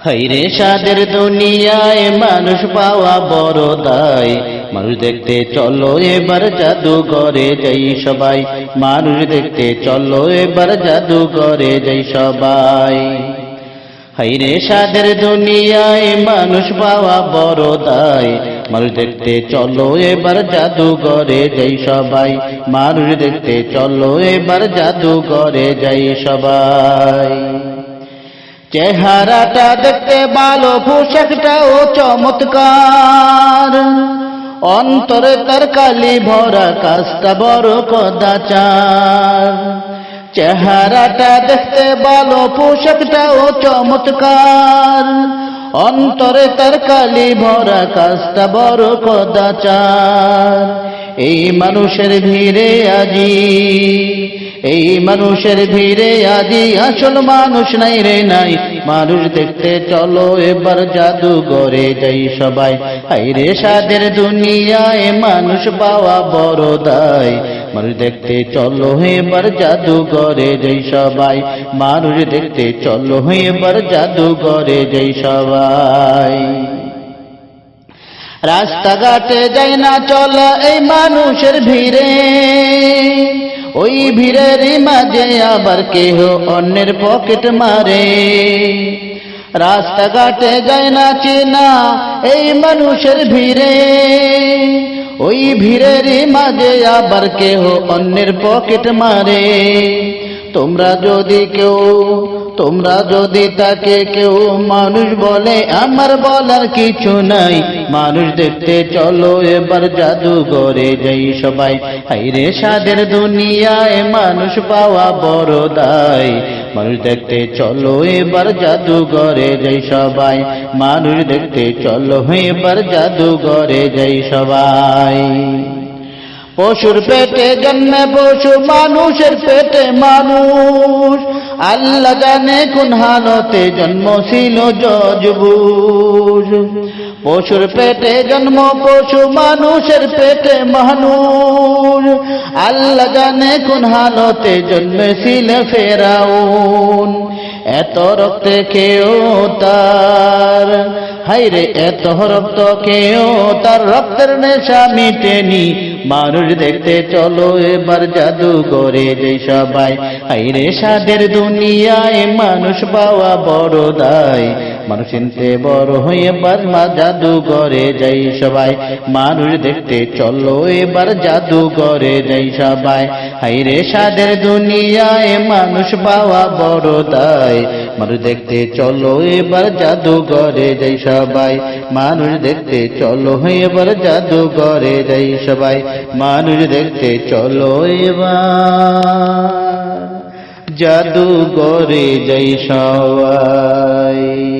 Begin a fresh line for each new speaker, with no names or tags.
হাইরে সাদের দুনিয়ায় মানুষ পাওয়া বড় দায়। মানুষ দেখতে চলো এবার জাদু করে যাই সবাই। মানুষ দেখতে চলো এবার জাদু করে যাই সবাই। হাইরে সাদের দুনিয়ায় মানুষ পাওয়া বড় দায়। মানুষ দেখতে চলো এবার জাদু করে যাই সবাই। মানুষ দেখতে চলো এবার জাদু করে যাই সবাই। চেহারাটা দেখতে ভালো, পোশাকটাও চমৎকার। অন্তরে তার কালি ভরা, কাজটা বড় কদাচার। চেহারাটা দেখতে ভালো, পোশাকটাও চমৎকার। অন্তরে তার কালি ভরা, কাজটা বড় কদাচার। এই মানুষের ভিড়ে আজি এই মানুষের ভিড়ে আজি আসল মানুষ নাই রে নাই। মানুষ দেখতে চলো, এবার জাদুঘরে যাই সবাই। হাইরে সাদের দুনিয়ায় মানুষ পাওয়া বড় দায়। মানুষ দেখতে চলো, এবার জাদু করে যাই সবাই। মানুষ দেখতে চলো, এবার জাদু করে যাই সবাই। রাস্তাঘাটে যাই না চলা এই মানুষের ভিড়ে। ওই ভিড়ের মাঝে আবার কেহ অন্যের পকেট মারে। রাস্তাঘাটে যায় না চেনা এই মানুষের ভিড়ে। ওই ভিড়ের মাঝে আবার কেহ অন্যের পকেট মারে। তোমরা যদি কেউ তোমরা যদি তাকে কেউ মানুষ বলে, আমার বলার কিছু নাই। মানুষ দেখতে চলো, এবার জাদুঘরে যাই সবাই। হাইরে সাদের দুনিয়ায় মানুষ পাওয়া বড় দায়। মানুষ দেখতে চলো, এবার জাদুঘরে যাই সবাই। মানুষ দেখতে চলো, এবার জাদুঘরে যাই সবাই। পশুর পেটে জন্মে পশু, মানুষের পেটে মানুষ। আল্লাহ জানে কোন হালতে জন্ম ছিল যজবুজ। পশুর পেটে জন্ম, পশু মানুষের পেটে মানুষ। আল্লাহ জানে কোন হালতে জন্মেছিল ফেরাউন। এত রক্তে কেউ তার হাইরে এত রক্ত কেউ তার রক্তের নেশা মিটেনি। মানুষ দেখতে চলো, এবার জাদু করে যে সবাই। আইরে সাদের দুনিয়ায় মানুষ পাওয়া বড় দায়। মানুষ চিনতে বড় হয়ে এবার মা জাদু করে যাই সবাই। মানুষ দেখতে চলো, এবার জাদু করে যাই সবাই। হাইরে সাদের দুনিয়ায় মানুষ পাওয়া বড় দায়। মানুষ দেখতে চলো, এবার জাদু করে যাই সবাই। মানুষ দেখতে চলো, এবার জাদু করে যাই সবাই। মানুষ দেখতে চলো, এবার জাদু করে যাই সবাই।